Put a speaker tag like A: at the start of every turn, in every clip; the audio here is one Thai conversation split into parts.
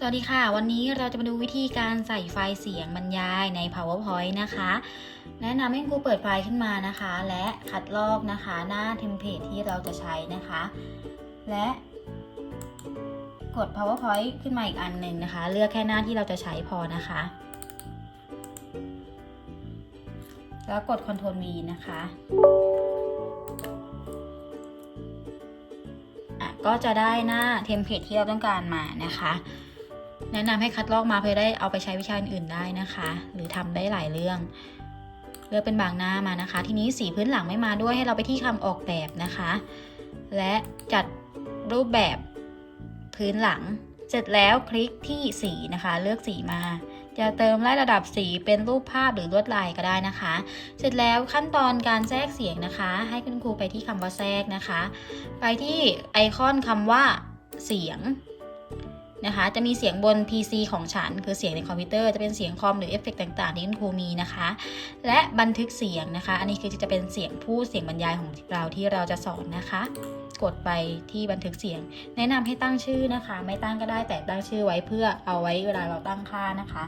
A: สวัสดีค่ะ วันนี้เราจะมาดูวิธีการใส่ไฟล์เสียงบรรยายใน PowerPoint นะคะ แนะนำให้ครูเปิดไฟล์ขึ้นมานะคะ และคัดลอกนะคะหน้าเทมเพลตที่เราจะใช้นะคะ และกด PowerPoint ขึ้นมาอีกอันหนึ่งนะคะ เลือกแค่หน้าที่เราจะใช้พอนะคะ แล้วกด Ctrl V นะคะอะก็จะได้หน้าเทมเพลตที่เราต้องการมานะคะ แนะนำให้คัดลอกมาเพื่อได้เอาไปใช้วิชาอื่นๆได้นะคะ หรือทำได้หลายเรื่อง เลือกเป็นบางหน้ามานะคะ ทีนี้สีพื้นหลังไม่มาด้วยให้เราไปที่คำออกแบบนะคะ และจัดรูปแบบพื้นหลัง เสร็จแล้วคลิกที่สีนะคะ เลือกสีมา จะเติมไล่ระดับสีเป็นรูปภาพหรือลวดลายก็ได้นะคะ เสร็จแล้วขั้นตอนการแทรกเสียงนะคะ ให้คุณครูไปที่คำว่าแทรกนะคะ ไปที่ไอคอนคำว่าเสียง นะคะ จะมีเสียงบน PC ของฉัน คือเสียงในคอมพิวเตอร์จะเป็นเสียงคอมหรือเอฟเฟกต์ต่างๆที่คุณครูมีนะคะ และบันทึกเสียงนะคะ อันนี้คือจะเป็นเสียงพูดเสียงบรรยายของเราที่เราจะสอนนะคะ กดไปที่บันทึกเสียง แนะนำให้ตั้งชื่อนะคะ ไม่ตั้งก็ได้แต่ตั้งชื่อไว้เพื่อเอาไว้เวลาเราตั้งค่านะคะ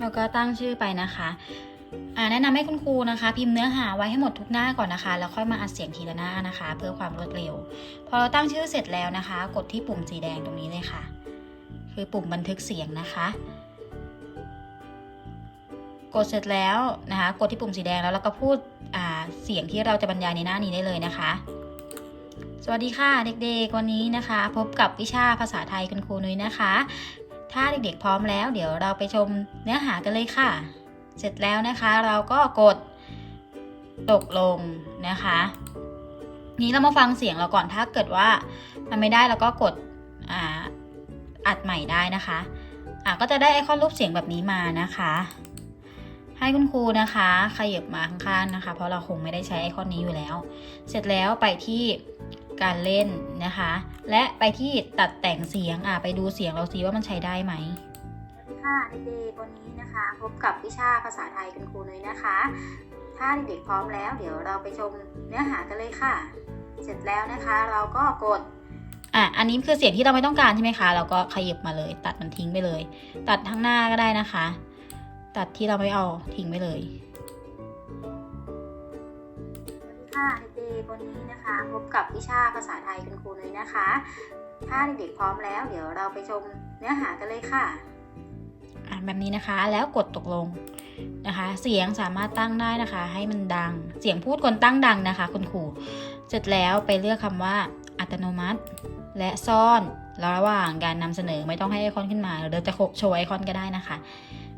A: แล้วก็ตั้งชื่อไปนะคะแนะนำให้คุณครูนะคะ พิมพ์เนื้อหาไว้ให้หมดทุกหน้าก่อนนะคะ แล้วค่อยมาอัดเสียงทีละหน้านะคะ เพื่อความรวดเร็ว พอเราตั้งชื่อเสร็จแล้วนะคะ กดที่ปุ่มสีแดงตรงนี้เลยค่ะ คือปุ่มบันทึกเสียงนะคะ กดเสร็จแล้วนะคะ กดที่ปุ่มสีแดงแล้วเราก็พูดเสียงที่เราจะบรรยายในหน้านี้ได้เลยนะคะ สวัสดีค่ะเด็กๆวันนี้นะคะ พบกับวิชาภาษาไทยคุณครูนุ้ยนะคะ ถ้าเด็กๆพร้อมแล้ว เดี๋ยวเราไปชมเนื้อหากันเลยค่ะ เสร็จแล้วนะคะเราก็กดตกลงนะคะ นี้เรามาฟังเสียงเราก่อนถ้าเกิดว่ามันไม่ได้เราก็กดอ่าอัดใหม่ได้นะคะอะก็จะได้ไอคอนรูปเสียงแบบนี้มานะคะ ให้คุณครูนะคะ ขยับมาข้างๆนะคะ เพราะเราคงไม่ได้ใช้ไอคอนนี้อยู่แล้ว เสร็จแล้วไปที่ การเล่นนะคะ และไปที่ตัดแต่งเสียงอะไปดูเสียงเราซิว่ามันใช้ได้ไหมค่ะเด็กๆวันนี้นะคะ พบกับวิชาภาษาไทยคุณครูนุ้ยนะคะ ถ้าเด็กๆพร้อมแล้ว เดี๋ยวเราไปชมเนื้อหากันเลยค่ะ เสร็จแล้วนะคะเราก็กดอะอันนี้คือเสียงที่เราไม่ต้องการใช่ไหมคะ เราก็ขยับมาเลย ตัดมันทิ้งไปเลย ตัดทั้งหน้าก็ได้นะคะ ตัดที่เราไม่เอาทิ้งไปเลยสวัสดีค่ะเด็กๆ วันนี้นะคะ พบกับวิชาภาษาไทยคุณครูนุ้ยนะคะ ถ้าเด็กๆพร้อมแล้ว เดี๋ยวเราไปชมเนื้อหากันเลยค่ะ อ่านแบบนี้นะคะแล้วกดตกลงนะคะ เสียงสามารถตั้งได้นะคะ ให้มันดัง เสียงพูดคนตั้งดังนะคะ คุณครูเสร็จแล้วไปเลือกคำว่าอัตโนมัติ และซ่อนระหว่างการนำเสนอไม่ต้องให้ไอคอนขึ้นมาเราจะโชว์ไอคอนก็ได้นะคะ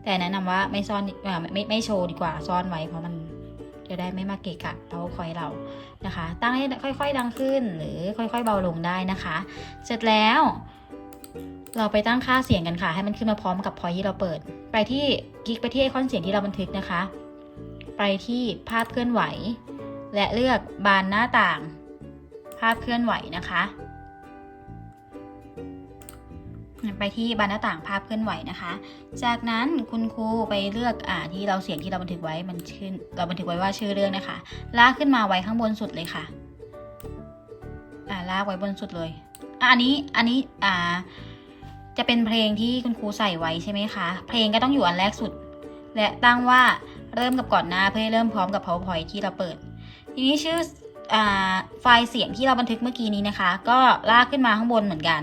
A: แต่แนะนำว่าไม่ซ่อนอ่าไมไม่ไม่โชว์ดีกว่าซ่อนไว้เพราะมัน จะได้ไม่มาเกะกะ powerpoint เรานะคะ ตั้งให้ค่อยๆดังขึ้นหรือค่อยๆเบาลงได้นะคะ เสร็จแล้ว เราไปตั้งค่าเสียงกันค่ะ ให้มันขึ้นมาพร้อมกับพอยที่เราเปิด ไปที่คลิกไปที่ไอคอนเสียงที่เราบันทึกนะคะ ไปที่ภาพเคลื่อนไหว และเลือกบานหน้าต่าง ภาพเคลื่อนไหวนะคะ ไปที่บานหน้าต่างภาพเคลื่อนไหวนะคะ จากนั้นคุณครูไปเลือกอ่าที่เราเสียงที่เราบันทึกไว้มันชื่อเราบันทึกไว้ว่าชื่อเรื่องนะคะ ลากขึ้นมาไว้ข้างบนสุดเลยค่ะอ่าลากไว้บนสุดเลยอะอันนี้อันนี้อ่าจะเป็นเพลงที่คุณครูใส่ไว้ใช่ไหมคะ เพลงก็ต้องอยู่อันแรกสุด และตั้งว่าเริ่มกับก่อนหน้าเพื่อให้เริ่มพร้อมกับ powerpoint ที่เราเปิด ทีนี้ชื่ออไฟล์เสียงที่เราบันทึกเมื่อกี้นี้นะคะ ก็ลากขึ้นมาข้างบนเหมือนกัน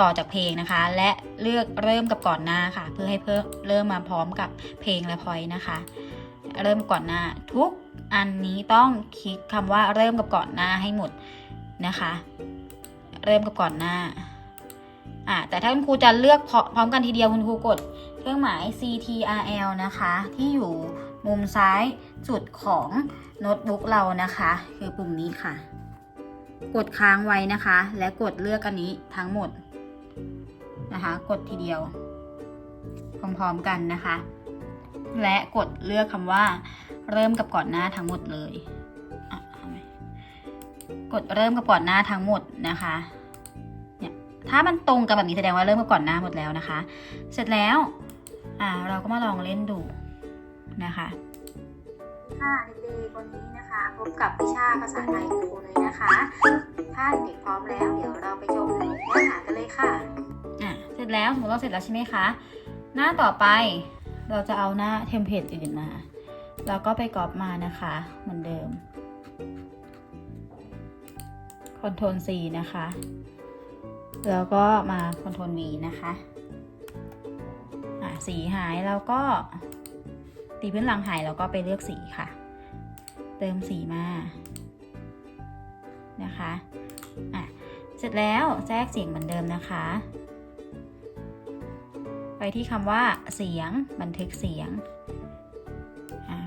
A: ต่อจากเพลงนะคะ และเลือกเริ่มกับก่อนหน้าค่ะ เพื่อให้เพิ่มเริ่มมาพร้อมกับเพลงและ point นะคะ เริ่มก่อนหน้าทุกอันนี้ต้องคลิกคำว่าเริ่มกับก่อนหน้าให้หมดนะคะ เริ่มกับก่อนหน้าอ่าแต่ถ้าคุณครูจะเลือกพร้อมกันทีเดียวคุณครูกด เครื่องหมาย CTRL นะคะ ที่อยู่มุมซ้ายสุดของโน้ตบุ๊กเรานะคะ คือปุ่มนี้ค่ะ กดค้างไว้นะคะ และกดเลือกอันนี้ทั้งหมด นะคะ กดทีเดียวพร้อมๆกันนะคะ และกดเลือกคำว่า เริ่มกับก่อนหน้าทั้งหมดเลยอะเอาไหมกดเริ่มกับก่อนหน้าทั้งหมดนะคะถ้ามันตรงกันแบบนี้แสดงว่าเริ่มมาก่อนหน้าหมดแล้วนะคะ เสร็จแล้วอ่าเราก็มาลองเล่นดูนะคะ
B: ค่ะเด็กๆวันนี้นะคะ พบกับวิชาภาษาไทยครูเลยนะคะ ถ้าเด็กพร้อมแล้ว เดี๋ยวเราไปชมเนื้อหากันเลยค่ะ
A: อะ เสร็จแล้วสมมติเราเสร็จแล้วใช่ไหมคะ หน้าต่อไปเราจะเอาหน้าเทมเพลตอื่นมาแล้วก็ไปกรอบมานะคะเหมือนเดิม Ctrl C นะคะ แล้วก็มา Ctrl V นะคะอะสีหายแล้วก็ตีพื้นหลังหายแล้วก็ไปเลือกสีค่ะ เติมสีมานะคะอะเสร็จแล้วแทรกเสียงเหมือนเดิมนะคะ ที่คำว่าเสียงบันทึกเสียงอะ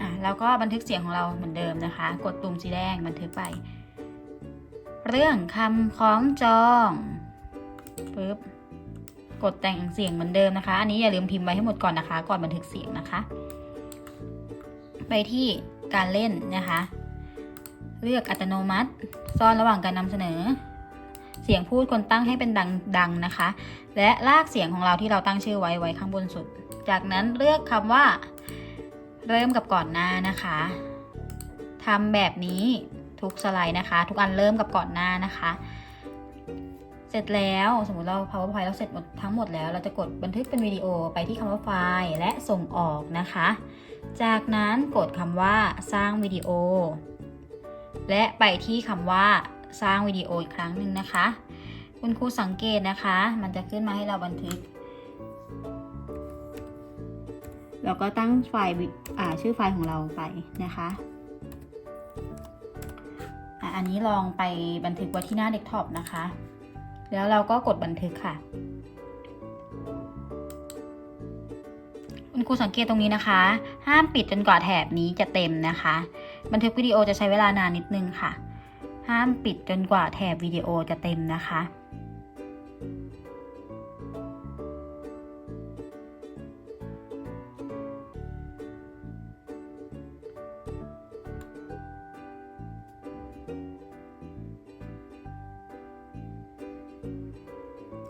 A: อะแล้วก็บันทึกเสียงของเราเหมือนเดิมนะคะ กดปุ่มสีแดงบันทึกไป เรื่องคำคล้องจองปึ๊บกดแต่งเสียงเหมือนเดิมนะคะ อันนี้อย่าลืมพิมพ์ไว้ให้หมดก่อนนะคะ ก่อนบันทึกเสียงนะคะ ไปที่การเล่นนะคะ เลือกอัตโนมัติ ซ่อนระหว่างการนำเสนอ เสียงพูดคนตั้งให้เป็นดังดังนะคะ และลากเสียงของเราที่เราตั้งชื่อไว้ไว้ข้างบนสุด จากนั้นเลือกคำว่า เริ่มกับก่อนหน้านะคะทำแบบนี้ทุกสไลด์นะคะ ทุกอันเริ่มกับก่อนหน้านะคะ เสร็จแล้วสมมติเรา powerpoint เราเสร็จหมดทั้งหมดแล้ว เราจะกดบันทึกเป็นวิดีโอไปที่คำว่าไฟล์และส่งออกนะคะ จากนั้นกดคำว่าสร้างวิดีโอ และไปที่คำว่าสร้างวิดีโออีกครั้งหนึ่งนะคะ คุณครูสังเกตนะคะ มันจะขึ้นมาให้เราบันทึก แล้วก็ตั้งไฟล์ชื่อไฟล์ของเราไปนะคะอันนี้ลองไปบันทึกไว้ที่หน้าเดสก์ท็อปนะคะ แล้วเราก็กดบันทึกค่ะ คุณครูสังเกตตรงนี้นะคะ ห้ามปิดจนกว่าแถบนี้จะเต็มนะคะ บันทึกวิดีโอจะใช้เวลานานนิดนึงค่ะ ห้ามปิดจนกว่าแถบวิดีโอจะเต็มนะคะ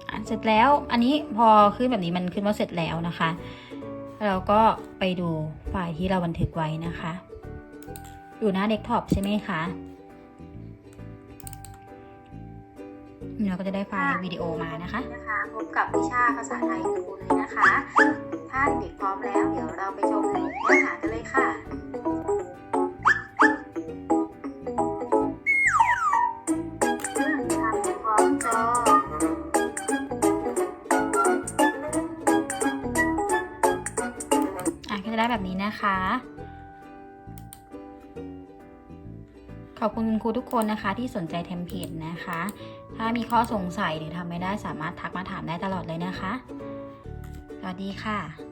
A: อะเสร็จแล้ว อันนี้พอขึ้นแบบนี้มันขึ้นว่าเสร็จแล้วนะคะ เราก็ไปดูไฟล์ที่เราบันทึกไว้นะคะ อยู่หน้าเดสก์ท็อปใช่ไหมคะเราก็จะได้ไฟล์วิดีโอมานะคะ
B: นะคะพบกับวิชาภาษาไทยครูเลยนะคะ
A: ได้แบบนี้นะคะ ขอบคุณคุณครูทุกคนนะคะที่สนใจเทมเพลตนะคะ ถ้ามีข้อสงสัยหรือทำไม่ได้สามารถทักมาถามได้ตลอดเลยนะคะ สวัสดีค่ะ